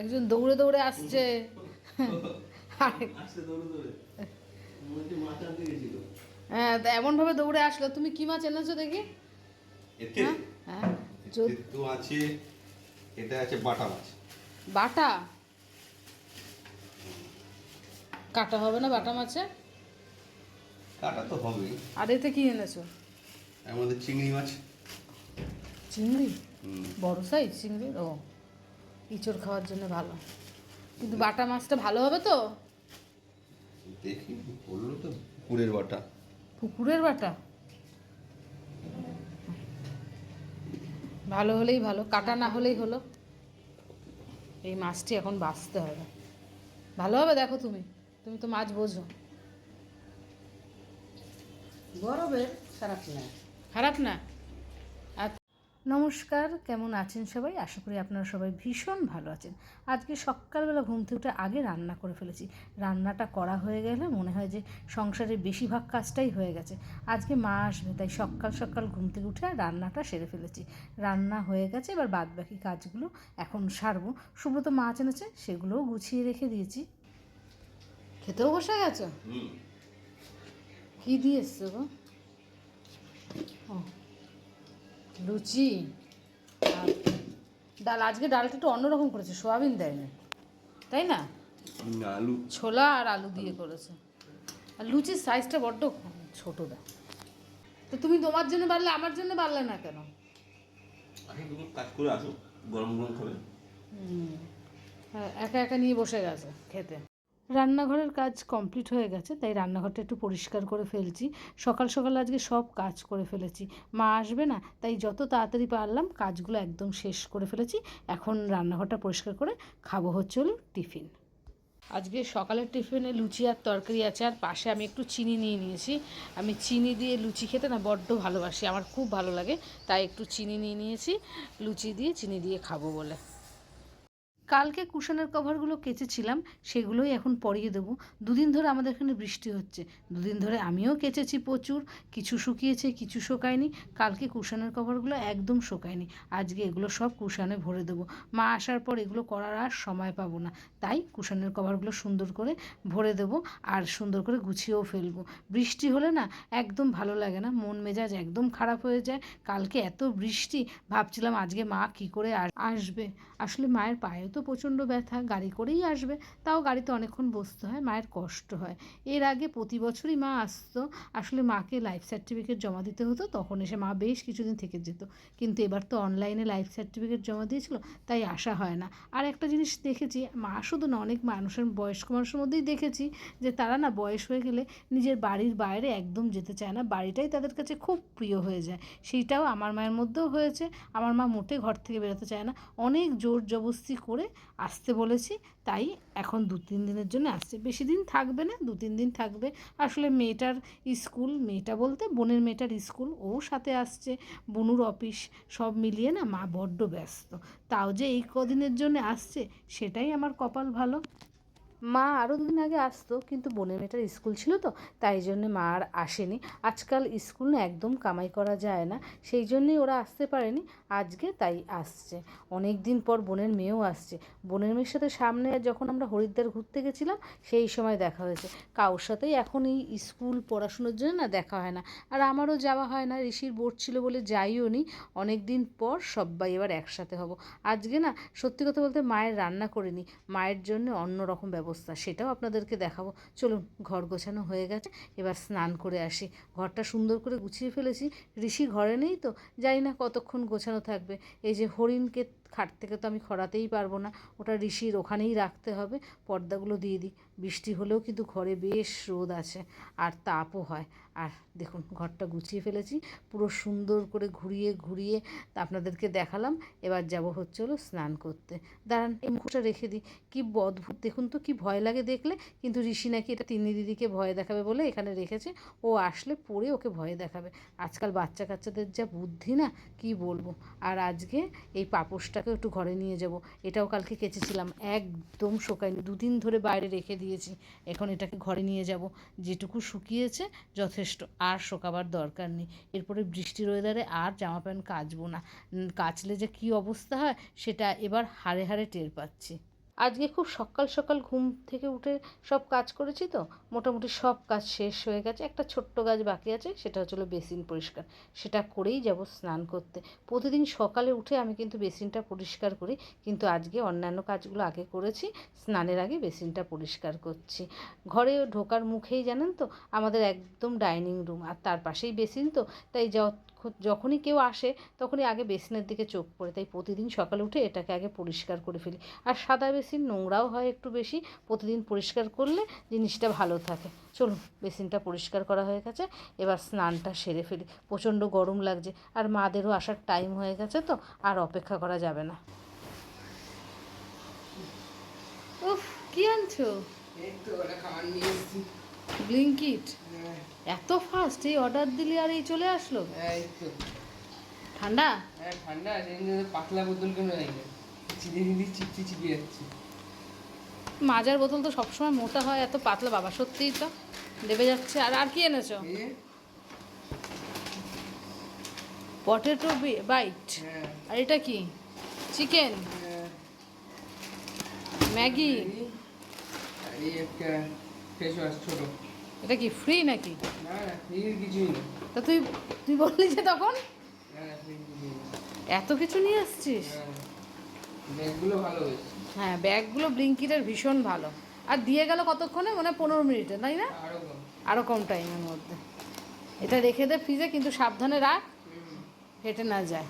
একজন দৌড়ে দৌড়ে আসছে। হ্যাঁ তা এমনভাবে দৌড়ে আসলো। তুমি কি মাছ এনেছো দেখি? হ্যাঁ হ্যাঁ। আছে এটা আছে বাটা মাছ। বাটা? কাটা হবে না বাটা মাছে? কাটা তো হবেই আর এতে কি এনেছো? আমাদের চিংড়ি মাছ। চিংড়ি? বড় সাইজ চিংড়ি? ও। ইঁচড় খাওয়ার জন্য ভালো। কিন্তু বাটা মাছটা ভালো হবে তো? দেখি বলল তো পুকুরের বাটা। পুকুরের বাটা? ভালো হলেই ভালো কাটা না হলেই হলো। এই মাছটি এখন বাঁচতে হবে। ভালো হবে দেখো তুমি তুমি তো মাছ বোঝো। গরমের খারাপ না। খারাপ না? নমস্কার কেমন আছেন সবাই? আশা করি আপনারা সবাই ভীষণ ভালো আছেন। আজকে সকালবেলা ঘুম থেকে উঠে আগে রান্না করে ফেলেছি। রান্নাটা করা হয়ে গেলে মনে হয় যে সংসারের বেশিরভাগ কাজটাই হয়ে গেছে। আজকে মা আসবে তাই সকাল সকাল ঘুম থেকে উঠে রান্নাটা সেরে ফেলেছি। রান্না হয়ে গেছে এবার বাদ বাকি কাজগুলো এখন সারবো। সুব্রত মাছ এনেছে সেগুলোও গুছিয়ে রেখে দিয়েছি। খেতেও বসে গেছো? কী কি দিয়ে এসছো গো? ও। লুচি আর ডাল আজকে ডালটা একটু অন্যরকম করেছে সোয়াবিন দেয়নি তাই না? আলু। ছোলা আর আলু দিয়ে করেছে। আর লুচির সাইজটা বড্ড ছোটো দেয় তো তুমি তোমার জন্য বাড়লে আমার জন্য বাড়লে না কেন? কাজ করে আসো গরম গরম খাবে। হ্যাঁ একা একা নিয়ে বসে গেছে খেতে। রান্নাঘরের কাজ কমপ্লিট হয়ে গেছে, তাই রান্নাঘরটা একটু পরিষ্কার করে ফেলছি। সকাল সকাল আজকে সব কাজ করে ফেলেছি। মা আসবে না, তাই যত তাড়াতাড়ি পারলাম কাজগুলো একদম শেষ করে ফেলেছি। এখন রান্নাঘরটা পরিষ্কার করে খাব হচ্ছে হলো টিফিন। আজকে সকালের টিফিনে লুচি আর তরকারি আছে, আর পাশে আমি একটু চিনি নিয়ে নিয়েছি। আমি চিনি দিয়ে লুচি খেতে না বড্ড ভালোবাসি, আমার খুব ভালো লাগে, তাই একটু চিনি নিয়ে নিয়েছি। লুচি দিয়ে চিনি দিয়ে খাব বলে। কালকে কুশনের কভারগুলো কেচেছিলাম, সেগুলোই এখন পরিয়ে দেবো। দুদিন ধরে আমাদের এখানে বৃষ্টি হচ্ছে। দুদিন ধরে আমিও কেচেছি প্রচুর, কিছু শুকিয়েছে, কিছু শোকায়নি। কালকে কুশনের কভারগুলো একদম শোকায়নি। আজকে এগুলো সব কুশনে ভরে দেবো। মা আসার পর এগুলো করার আর সময় পাবো না। তাই কুশনের কভারগুলো সুন্দর করে ভরে দেবো আর সুন্দর করে গুছিয়েও ফেলব। বৃষ্টি হলে না একদম ভালো লাগে না, মন মেজাজ একদম খারাপ হয়ে যায়। কালকে এত বৃষ্টি, ভাবছিলাম আজকে মা কি করে আস- আসবে। আসলে মায়ের পায়ে তো প্রচণ্ড ব্যথা, গাড়ি করেই আসবে। তাও গাড়িতে অনেকক্ষণ বসতে হয়, মায়ের কষ্ট হয়। এর আগে প্রতি বছরই মা আসতো, আসলে মাকে লাইফ সার্টিফিকেট জমা দিতে হতো, তখন এসে মা বেশ কিছুদিন থেকে যেত। কিন্তু এবার তো অনলাইনে লাইফ সার্টিফিকেট জমা দিয়েছিল, তাই আসা হয় না। আর একটা জিনিস দেখেছি, মা শুধু না, অনেক মানুষের, বয়স্ক মানুষের মধ্যেই দেখেছি যে তারা না বয়স হয়ে গেলে নিজের বাড়ির বাইরে একদম যেতে চায় না। বাড়িটাই তাদের কাছে খুব প্রিয় হয়ে যায়। সেইটাও আমার মায়ের মধ্যেও হয়েছে। আমার মা মোটে ঘর থেকে বেরোতে চায় না। অনেক জোর জবস্তি করে আসতে বলেছি, তাই এখন দু তিন দিনের জন্য আসছে। বেশি দিন থাকবে না, দু তিন দিন থাকবে। আসলে মেয়েটার স্কুল, মেয়েটা বলতে বোনের মেয়েটার স্কুল, ও সাথে আসছে, বনুর অফিস সব মিলিয়ে না মা বড্ড ব্যস্ত। তাও যে এই কদিনের জন্য আসছে, সেটাই আমার কপাল ভালো। মা আরও দুদিন আগে আসতো, কিন্তু বোনের মেয়েটার স্কুল ছিল তো, তাই জন্য মা আর আসেনি। আজকাল স্কুল না একদম কামাই করা যায় না, সেই জন্যই ওরা আসতে পারেনি, আজকে তাই আসছে। অনেক দিন পর বোনের মেয়েও আসছে। বোনের মেয়ের সাথে সামনে যখন আমরা হরিদ্বার ঘুরতে গেছিলাম, সেই সময় দেখা হয়েছে। কারোর সাথেই এখন এই স্কুল পড়াশুনোর জন্য না দেখা হয় না। আর আমারও যাওয়া হয় না, ঋষির বোর্ড ছিল বলে যাইও নি। অনেক দিন পর সবাই এবার একসাথে হব। আজকে না সত্যি কথা বলতে মায়ের রান্না করিনি, মায়ের জন্য অন্য রকম ব্যবস্থা সেটাও আপনাদেরকে দেখাবো। চলুন, ঘর গোছানো হয়ে গেছে। এবার স্নান করে আসি। ঘরটা সুন্দর করে গুছিয়ে ফেলেছি। ঋষি ঘরে নেই তো? জানি না কতক্ষণ গোছানো থাকবে। এই যে হরিণকে খাট থেকে তো আমি খরাতেই পারব না। ওটা ঋষির ওখানেই রাখতে হবে। পর্দাগুলো দিয়ে দিই। বৃষ্টি হলেও কিন্তু ঘরে বেশ রোদ আছে আর তাপও হয়। আর দেখুন, ঘরটা গুছিয়ে ফেলেছি। পুরো সুন্দর করে ঘুরিয়ে ঘুরিয়ে আপনাদেরকে দেখালাম। এবার যাব হচ্ছে হলো স্নান করতে। দাঁড়ান, এই মুখটা রেখে দিই। কি অদ্ভুত! দেখুন তো, কি ভয় লাগে দেখলে। কিন্তু ঋষি নাকি এটা তিন্নি দিদিকে ভয় দেখাবে বলে এখানে রেখেছে। ও আসলে পরে ওকে ভয় দেখাবে। আজকাল বাচ্চা কাচ্চাদের যা বুদ্ধি না, কি বলব? আর আজকে এই পাপোশটাকেও একটু ঘরে নিয়ে যাব। এটাও কালকে কেচেছিলাম। একদম শোকায়নি। দুদিন ধরে বাইরে রেখে দিয়েছি। এখন এটাকে ঘরে নিয়ে যাব। যেটুকু শুকিয়েছে যথেষ্ট। আর শোকাবার দরকার নেই। এরপরে বৃষ্টির ওয়েদারে আর জামা প্যান্ট কাচবো না। কাচলে যে কী অবস্থা হয়, সেটা এবার হাড়ে হাড়ে টের পাচ্ছি। আজকে খুব সকাল সকাল ঘুম থেকে উঠে সব কাজ করেছি তো, মোটামুটি সব কাজ শেষ হয়ে গেছে। একটা ছোট্ট কাজ বাকি আছে, সেটা হচ্ছিল বেসিন পরিষ্কার। সেটা করেই যাব স্নান করতে। প্রতিদিন সকালে উঠে আমি কিন্তু বেসিনটা পরিষ্কার করি, কিন্তু আজকে অন্যান্য কাজগুলো আগে করেছি, স্নানের আগে বেসিনটা পরিষ্কার করছি। ঘরে ঢোকার মুখেই জানেন তো, আমাদের একদম ডাইনিং রুম, আর তার পাশেই বেসিন তো, তাই যখ- যখনই কেউ আসে, তখনই আগে বেসিনের দিকে চোখ পড়ে। তাই প্রতিদিন সকালে উঠে এটাকে আগে পরিষ্কার করে ফেলি। আর সাদা বেসিন নোংরাও হয় একটু বেশি। প্রতিদিন পরিষ্কার করলে জিনিসটা ভালো থাকে। চলুন, বেসিনটা পরিষ্কার করা হয়ে গেছে। এবার স্নানটা সেরে ফেলি। প্রচণ্ড গরম লাগছে। আর মাদেরও আসার টাইম হয়ে গেছে তো, আর অপেক্ষা করা যাবে না। উফ, কি আনছো? ব্লিঙ্কিট এত ফাস্ট এই অর্ডার দিলি আর এই চলে আসলো? ঠান্ডা? হ্যাঁ ঠান্ডা পাতলা বোতল কেন চিপচি যাচ্ছে। মাজার বোতল তো সবসময় মোটা হয় এত পাতলা বাবা সত্যিই তো। দেবে যাচ্ছে আর আর কি এনেছো? পটেটো বাইট হ্যাঁ। আর এটা কি? চিকেন হ্যাঁ, ম্যাগি এই, একটা ফেস ওয়াশ ছোট। এটা কি ফ্রি নাকি? তা তুই তুই বললি যে তখন? এত কিছু নিয়ে আসছিস? হ্যাঁ ব্যাগগুলো ভালো হ্যাঁ ব্যাগগুলো ব্লিঙ্কিটের ভীষণ ভালো। আর দিয়ে গেল কতক্ষণে? মানে পনেরো মিনিটে তাই না? আরও কম। টাইমের মধ্যে। এটা রেখে দে ফ্রিজে কিন্তু সাবধানে রাখ। হেঁটে না যায়।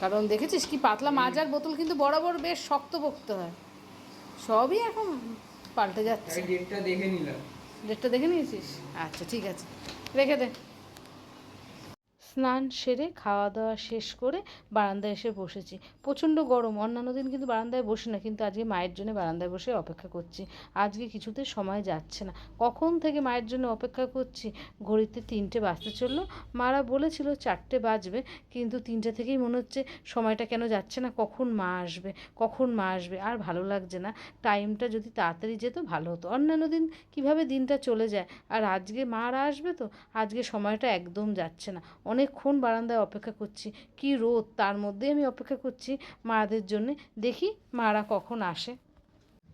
কারণ দেখেছিস কি পাতলা মাজার বোতল কিন্তু বরাবর বেশ শক্ত পোক্ত হয়। সবই এখন পাল্টে যাচ্ছে। দেখে নিলাম। ডেটটা দেখে নিয়েছিস? আচ্ছা ঠিক আছে। রেখে দে। স্নান সেরে খাওয়া দাওয়া শেষ করে বারান্দায় এসে বসেছি। প্রচণ্ড গরম। অন্যান্য দিন কিন্তু বারান্দায় বসি না, কিন্তু আজকে মায়ের জন্য বারান্দায় বসে অপেক্ষা করছি। আজকে কিছুতে সময় যাচ্ছে না। কখন থেকে মায়ের জন্য অপেক্ষা করছি? ঘড়িতে তিনটে বাজতে চলল। মারা বলেছিল চারটে বাজবে, কিন্তু তিনটে থেকেই মনে হচ্ছে সময়টা কেন যাচ্ছে না। কখন মা আসবে? কখন মা আসবে? আর ভালো লাগছে না। টাইমটা যদি তাড়াতাড়ি যেত, ভালো হতো। অন্যান্য দিন কীভাবে দিনটা চলে যায়? আর আজকে মারা আসবে তো? আজকে সময়টা একদম যাচ্ছে না। অনেকক্ষণ বারান্দায় অপেক্ষা করছি। কি রোদ, তার মধ্যে আমি অপেক্ষা করছি মাদের জন্যে। দেখি মারা কখন আসে।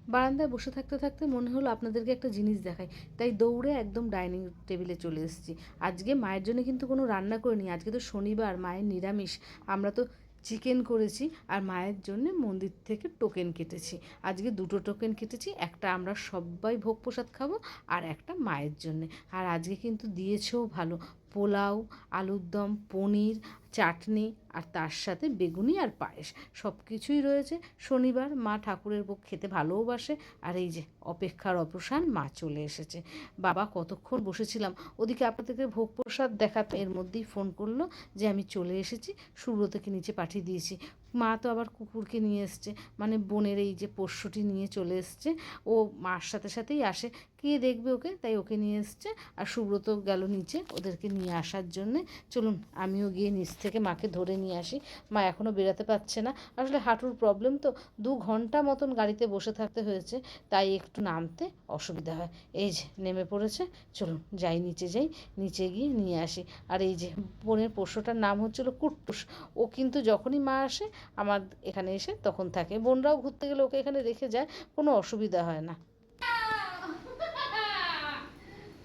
বারান্দায় বসে থাকতে থাকতে মনে হলো আপনাদেরকে একটা জিনিস দেখাই। তাই দৌড়ে একদম ডাইনিং টেবিলে চলে এসেছি। আজকে মায়ের জন্য কিন্তু কোনো রান্না করিনি। আজকে তো শনিবার, মায়ের নিরামিষ। আমরা তো চিকেন করেছি আর মায়ের জন্য মন্দির থেকে টোকেন কেটেছি। আজকে দুটো টোকেন কেটেছি, একটা আমরা সবাই ভোগ প্রসাদ খাব আর একটা মায়ের জন্যে। আর আজকে কিন্তু দিয়েছেও ভালো। পোলাও, আলুর দম, পনির, চাটনি আর তার সাথে বেগুনি আর পায়েস। সব কিছুই রয়েছে। শনিবার মা ঠাকুরের বুক খেতে ভালোওবাসে আর এই যে অপেক্ষার অপসান মা চলে এসেছে। বাবা, কতক্ষণ বসেছিলাম? ওদিকে আপনাদেরকে ভোগ প্রসাদ দেখাতে। এর মধ্যেই ফোন করল যে, আমি চলে এসেছি। সুব্রতকে নিচে পাঠিয়ে দিয়েছি। মা তো আবার কুকুরকে নিয়ে এসছে মানে বোনের এই যে পোষ্যটি নিয়ে চলে এসছে। ও মার সাথে সাথেই আসে, কে দেখবে ওকে? তাই ওকে নিয়ে এসছে আর সুব্রত গেল নিচে ওদেরকে নিয়ে আসার জন্যে। চলুন, আমিও গিয়ে নিচ থেকে মাকে ধরে নিয়ে আসি। মা এখনও বেরাতে পারছে না। আসলে হাঁটুর প্রবলেম তো, দু ঘণ্টা মতন গাড়িতে বসে থাকতে হয়েছে, তাই একটু নামতে অসুবিধা হয়। এই যে, নেমে পড়েছে। চলুন, যাই নিচে যাই, নিচে গিয়ে নিয়ে আসি। আর এই যে, বোনের পোষ্যটার নাম হচ্ছিল কুট্টুস। ও কিন্তু যখনই মা আসে আমার এখানে এসে তখন থাকে। বোনরাও ঘুরতে গেলে ওকে এখানে রেখে যায়, কোনো অসুবিধা হয় না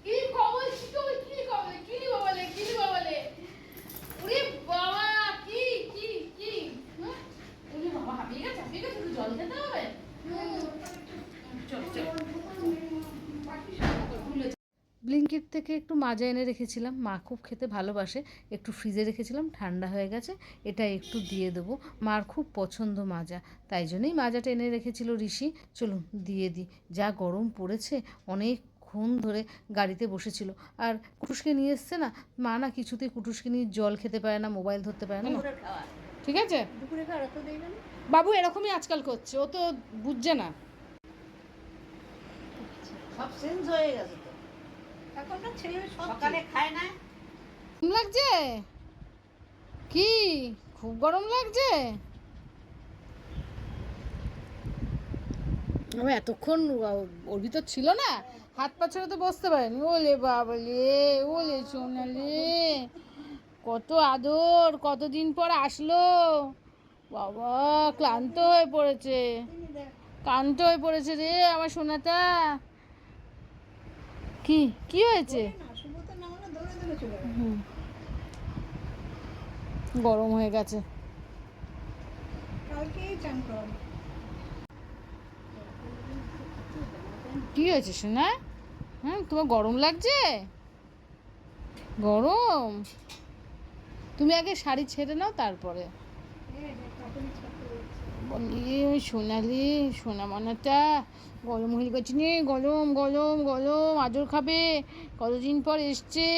কি খবর কি খবর কি খবর কি নিব বলে কি নিব বলে ওরে বাবা কি কি কি হুম? ওরে বাবা হাঁপিয়ে গেছে হাঁপিয়ে গেছে একটু জল খেতে হবে চল চল ব্লিঙ্কিট থেকে একটু মাজা এনে রেখেছিলাম। মা খুব খেতে ভালোবাসে। একটু ফ্রিজে রেখেছিলাম ঠান্ডা হয়ে গেছে। এটা একটু দিয়ে দেবো। মার খুব পছন্দ মাজা তাই জন্যই মাজাটা এনে রেখেছিল ঋষি। চলুন দিয়ে দিই। যা গরম পড়েছে অনেক অনেকক্ষণ ধরে গাড়িতে বসেছিল। আর কুটুসকে নিয়ে এসছে না? মা না কিছুতেই কুটুসকে নিয়ে জল খেতে পারে না মোবাইল ধরতে পারে না। ঠিক আছে? বাবু এরকমই আজকাল করছে। ও তো বুঝছে না। সব চেঞ্জ হয়ে গেছে। এখনকার ছেলে সকালে খায় না? লাগছে? কি? খুব গরম লাগছে? ও এতক্ষণ ওর ভিতর ছিল না? হাত পা ছেড়ে তো বসতে পারেনি। ওলে বাবলে ওলে সোনালে। কত আদর কতদিন পর আসলো? বাবা ক্লান্ত হয়ে পড়েছে। কান্ত হয়ে পড়েছে রে আমার সোনাটা। কি? কি হয়েছে। গরম হয়ে গেছে। কি হয়েছে সোনা? হ্যাঁ তোমার গরম লাগছে? গরম? তুমি আগে শাড়ি ছেড়ে নাও তারপরে হ্যাঁ হ্যাঁ কাপড় ছাড়তে বলছি বলি সোনালি, সোনা মানাটা গরম হয়ে গেছে নে, গরম গরম গরম আজর খাবে, কতদিন পর এসছে?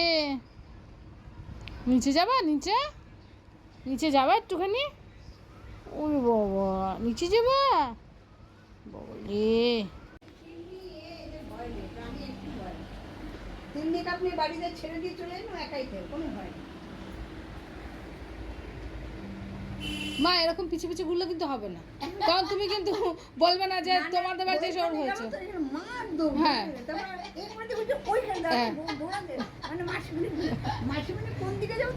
নিচে যাবা, নিচে? নিচে যাবা একটুখানি? ওরে বাবা, নিচে যাবা? বলে। তিন দিন আপনি বাড়িতে ছেড়ে দিয়ে চলে যান একাই খেয়ে কোনো নেই। মা এরকম পিছু পিছু ঘুরলে কিন্তু হবে না। কারণ তুমি কিন্তু বলবে না যে তোমাদের বাড়িতে সব ওইখানে হয়েছে। হ্যাঁ। হ্যাঁ। মানে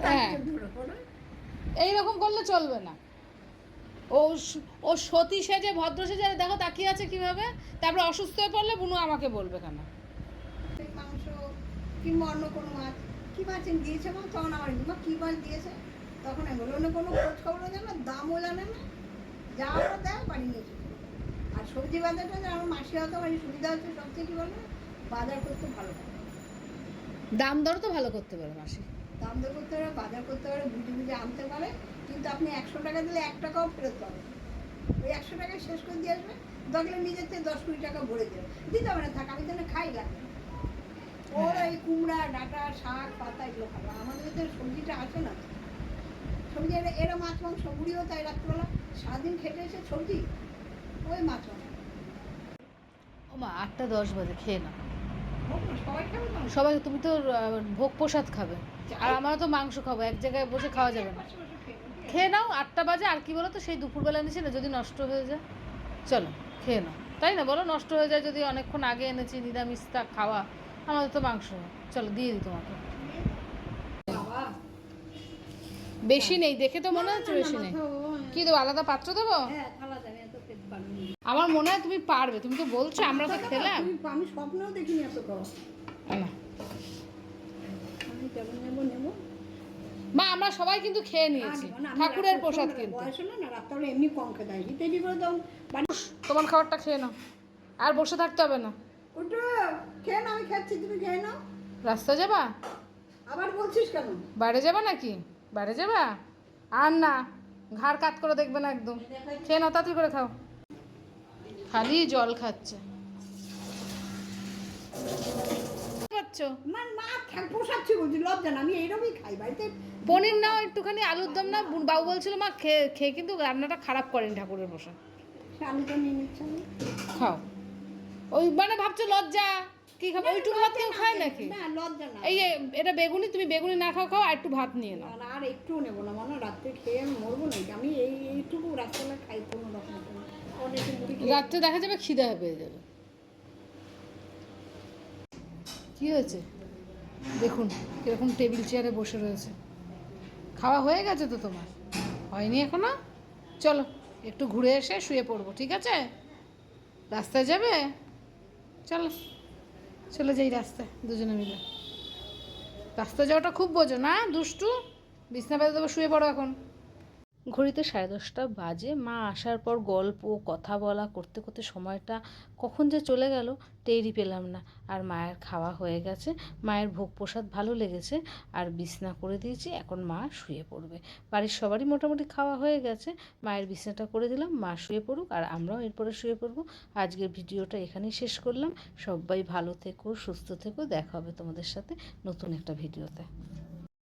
হ্যাঁ। এইরকম করলে চলবে না। ও ও সতী সেজে ভদ্র সেজে দেখো তাকিয়ে আছে কীভাবে? তারপরে অসুস্থ হয়ে পড়লে বুনু আমাকে বলবে কেন? মাংস কিংবা অন্য কোনো মাছ কি মাছ দিয়েছে তখন আমার কি মাছ দিয়েছে? তখন বলি কোনো খোঁজ খবরও জানো দামও জানে না যা আমরা দেয় বাড়ি নিয়ে চলে আর সবজি বাজারটা যে আমার মাসি হতো বাড়ি সুবিধা হচ্ছে সবচেয়ে কি বলো বাজার করতে ভালো দাম দর তো ভালো করতে পারে মাসি। দাম দর করতে পারে বাজার করতে পারে বুঝে বুঝে আনতে পারে কিন্তু আপনি একশো টাকা দিলে এক টাকাও ফেরত পাবেন ওই একশো টাকায় শেষ করে দিয়ে আসবে দরকার নিজের থেকে দশ কুড়ি টাকা ভরে দেবে দিতে হবে না থাক আমি তাহলে খাই লাগে ওরা এই কুমড়া ডাঁটা শাক পাতা এগুলো খাবে। আমাদের তো সবজিটা আসে না। সবজি এরা এরা মাছ মাংস মুড়িও তাই রাত্রবেলা। সারাদিন খেটে এসে সবজি ওই মাছ মাংস। ও মা আটটা দশ বাজে খেয়ে না সবাই খাবে তো সবাই তুমি তো ভোগ প্রসাদ খাবে। আর আমারও তো মাংস খাব এক জায়গায় বসে খাওয়া যাবে না। খেয়ে খেয়ে নাও আটটা বাজে আর কি বলো তো সেই দুপুরবেলা এনেছি না যদি নষ্ট হয়ে যায়। চলো খেয়ে নাও। তাই না বলো নষ্ট হয়ে যায় যদি অনেকক্ষণ আগে এনেছি নিরামিষ তা খাওয়া আমাদের তো মাংস। চলো দিয়ে দিই তোমাকে বাবা বেশি নেই দেখে তো মনে হচ্ছে বেশি নেই। কি দেবো আলাদা পাত্র দেবো? হ্যাঁ। আমার মনে হয় তুমি পারবে তুমি তো বলছো আমরা তো খেলাম। আমি স্বপ্নেও দেখিনি এত না। মা আমরা সবাই কিন্তু খেয়ে নিয়েছি। ঠাকুরের প্রসাদ কিন্তু। তোমার খাবারটা খেয়ে নাও। আর বসে থাকতে হবে না। খেয়ে নাও আমি খাচ্ছি তুমি খেয়ে নাও। রাস্তা যাবা? আবার বলছিস কেন? বাইরে যাবা নাকি? বাইরে যাবা? আর না ঘাড় কাত করে দেখবে না একদম। খেয়ে নাও তাড়াতাড়ি করে খাও। খালি জল খাচ্ছে। পনির নাও একটুখানি আলুর দম না বাবু বলছিল মা খেয়ে খেয়ে কিন্তু রান্নাটা খারাপ করেন ঠাকুরের বসে খাও। ওই মানে ভাবছ লজ্জা? কি খাব? ওইটুকু ভাত কেউ খায় নাকি? না লজ্জা না। এই যে এটা বেগুনি তুমি বেগুনি না খাও খাও আর একটু ভাত নিয়ে নাও। আর- আর একটু নেব না মানে রাত্রে খেয়ে আমি মরবো নাকি? আমি এই এইটুকু রাত্রেবেলা খাই কোনো রকম রাত্রে দেখা যাবে খিদে পেয়ে যাবে। কি হয়েছে? দেখুন কীরকম টেবিল চেয়ারে বসে রয়েছে। খাওয়া হয়ে গেছে তো তোমার? হয়নি এখনও? চলো একটু ঘুরে এসে শুয়ে পড়ব ঠিক আছে? রাস্তায় যাবে? চলো। চলে যাই রাস্তায়, দুজনে মিলে। রাস্তায় যাওয়াটা খুব বোঝো, না, দুষ্টু? বিছনা বেঁধে দেবো, শুয়ে পড়ো এখন। ঘড়িতে সাড়ে দশটা বাজে। মা আসার পর গল্প, কথা বলা, করতে করতে সময়টা কখন যে চলে গেল টেরই পেলাম না। আর মায়ের খাওয়া হয়ে গেছে। মায়ের ভোগ প্রসাদ ভালো লেগেছে। আর বিছনা করে দিয়েছি। এখন মা শুয়ে পড়বে। বাড়ির সবারই মোটামুটি খাওয়া হয়ে গেছে। মায়ের বিছনাটা করে দিলাম। মা শুয়ে পড়ুক আর আমরাও এরপরে শুয়ে পড়ব। আজকের ভিডিওটা এখানেই শেষ করলাম। সবাই ভালো থেকো, সুস্থ থেকো। দেখা হবে তোমাদের সাথে নতুন একটা ভিডিওতে।